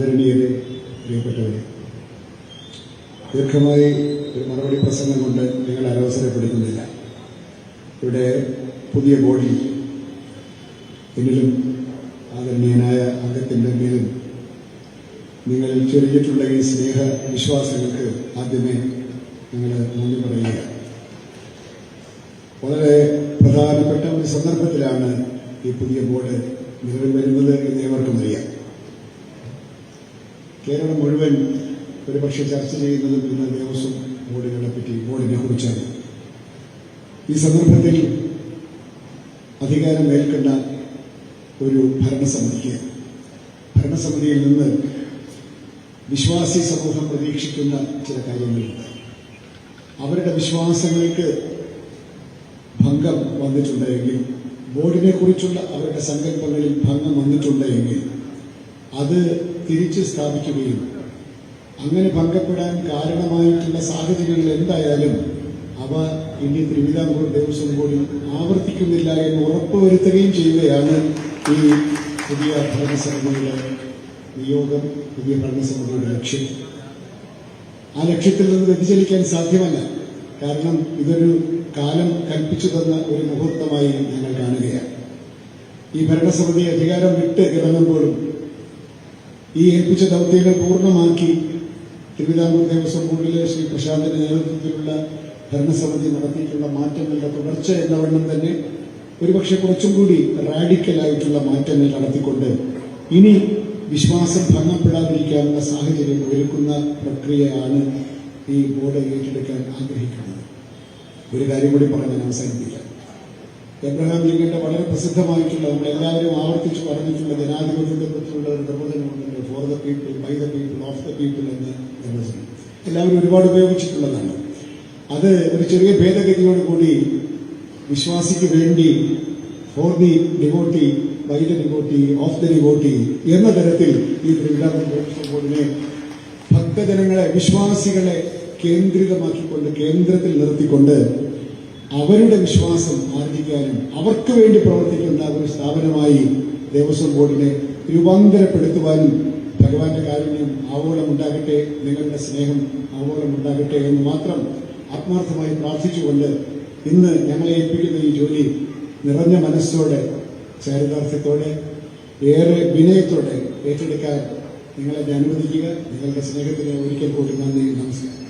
ആദരണീയരെ പ്രിയപ്പെട്ടവരെ ദീർഘമായി ഒരു മറുപടി പ്രസംഗം കൊണ്ട് നിങ്ങൾ അനവസരപ്പെടുത്തുന്നില്ല. ഇവിടെ പുതിയ ബോഡി എന്നിലും ആദരണീയനായ അംഗത്തിന്റെ മേലും നിങ്ങൾ ചൊരിഞ്ഞിട്ടുള്ള ഈ സ്നേഹ വിശ്വാസങ്ങൾക്ക് ആദ്യമേ നിങ്ങൾ നന്ദി പറയുക. വളരെ പ്രധാനപ്പെട്ട ഒരു സന്ദർഭത്തിലാണ് ഈ പുതിയ ബോർഡ് നിലവിൽ വരുന്നത് എന്ന് ഏവർക്കും അറിയാം. കേരളം മുഴുവൻ ഒരു പക്ഷേ ചർച്ച ചെയ്യുന്നതും ഇന്ന് ദേവസ്വം ബോർഡിനെ പറ്റി ബോർഡിനെ കുറിച്ചാണ്. ഈ സന്ദർഭത്തിൽ അധികാരം ഏൽക്കേണ്ട ഒരു ഭരണസമിതിക്ക് ഭരണസമിതിയിൽ നിന്ന് വിശ്വാസി സമൂഹം പ്രതീക്ഷിക്കുന്ന ചില കാര്യങ്ങളുണ്ട്. അവരുടെ വിശ്വാസങ്ങൾക്ക് ഭംഗം വന്നിട്ടുണ്ടെങ്കിൽ ബോർഡിനെ കുറിച്ചുള്ള അവരുടെ സങ്കല്പങ്ങളിൽ ഭംഗം വന്നിട്ടുണ്ടെങ്കിൽ അത് തിരിച്ചു സ്ഥാപിക്കുകയും അങ്ങനെ ഭംഗപ്പെടാൻ കാരണമായിട്ടുള്ള സാഹചര്യങ്ങൾ എന്തായാലും അവ ഇനി തിരുവിതാംകൂർ ദേവസ്വം ബോർഡിൽ ആവർത്തിക്കുന്നില്ല എന്ന് ഉറപ്പുവരുത്തുകയും ചെയ്യുകയാണ് ഈ പുതിയ ഭരണസമിതിയുടെ നിയോഗം പുതിയ ഭരണസമിതിയുടെ ലക്ഷ്യം. ആ ലക്ഷ്യത്തിൽ നിന്ന് വ്യതിചലിക്കാൻ സാധ്യമല്ല. കാരണം ഇതൊരു കാലം കൽപ്പിച്ചു തന്ന ഒരു മുഹൂർത്തമായി ഞങ്ങൾ കാണുകയാണ്. ഈ ഭരണസമിതി അധികാരം വിട്ട് ഇറങ്ങുമ്പോഴും ഈ ഏൽപ്പിച്ച ദൗത്യങ്ങൾ പൂർണമാക്കി തിരുവിതാംകൂർ ദേവസ്വം ബോർഡിലെ ശ്രീ പ്രശാന്തിന്റെ നേതൃത്വത്തിലുള്ള ഭരണസമിതി നടത്തിയിട്ടുള്ള മാറ്റങ്ങളുടെ തുടർച്ച എന്ന വണ്ണം തന്നെ ഒരുപക്ഷെ കുറച്ചും കൂടി റാഡിക്കലായിട്ടുള്ള മാറ്റങ്ങൾ നടത്തിക്കൊണ്ട് ഇനി വിശ്വാസം ഭംഗപ്പെടാതിരിക്കാനുള്ള സാഹചര്യം ഒരുക്കുന്ന പ്രക്രിയയാണ് ഈ ബോർഡ് ഏറ്റെടുക്കാൻ ആഗ്രഹിക്കുന്നത്. ഒരു കാര്യം കൂടി പറഞ്ഞ് ഞാൻ അവസാനിപ്പിക്കാം. എബ്രഹാം ലിങ്കന്റെ വളരെ പ്രസിദ്ധമായിട്ടുള്ള നമ്മളെല്ലാവരും ആവർത്തിച്ച് പറഞ്ഞിട്ടുള്ള ജനാധിപത്യത്തെ പറ്റിയുള്ള ഒരു പ്രബോധനമുണ്ടല്ലോ for the people by the people of the people എന്ന നിർവചനം എല്ലാവരും ഒരുപാട് ഉപയോഗിച്ചിട്ടുള്ളതാണ്. അത് ഒരു ചെറിയ ഭേദഗതിയോട് കൂടി വിശ്വാസിക്ക് വേണ്ടി for the devotee by the devotee of the devotee എന്ന തരത്തിൽ ഈ ബോർഡിനെ ഭക്തജനങ്ങളെ വിശ്വാസികളെ കേന്ദ്രിതമാക്കിക്കൊണ്ട് കേന്ദ്രത്തിൽ നിർത്തിക്കൊണ്ട് അവരുടെ വിശ്വാസം ആർജിക്കാനും അവർക്ക് വേണ്ടി പ്രവർത്തിക്കുന്ന ഒരു സ്ഥാപനമായി ദേവസ്വം ബോർഡിനെ രൂപാന്തരപ്പെടുത്തുവാനും ഭഗവാന്റെ കാരുണ്യം ആവോളം ഉണ്ടാകട്ടെ നിങ്ങളുടെ സ്നേഹം ആവോളം ഉണ്ടാകട്ടെ എന്ന് മാത്രം ആത്മാർത്ഥമായി പ്രാർത്ഥിച്ചുകൊണ്ട് ഇന്ന് ഞങ്ങളെ ഏൽപ്പിക്കുന്ന ഈ ജോലി നിറഞ്ഞ മനസ്സോടെ ചാരിതാർത്ഥ്യത്തോടെ ഏറെ വിനയത്തോടെ ഏറ്റെടുക്കാൻ നിങ്ങളെ അനുവദിക്കുക. നിങ്ങളുടെ സ്നേഹത്തിന് ഒരിക്കൽ കൂടി നന്ദി നമസ്കാരം.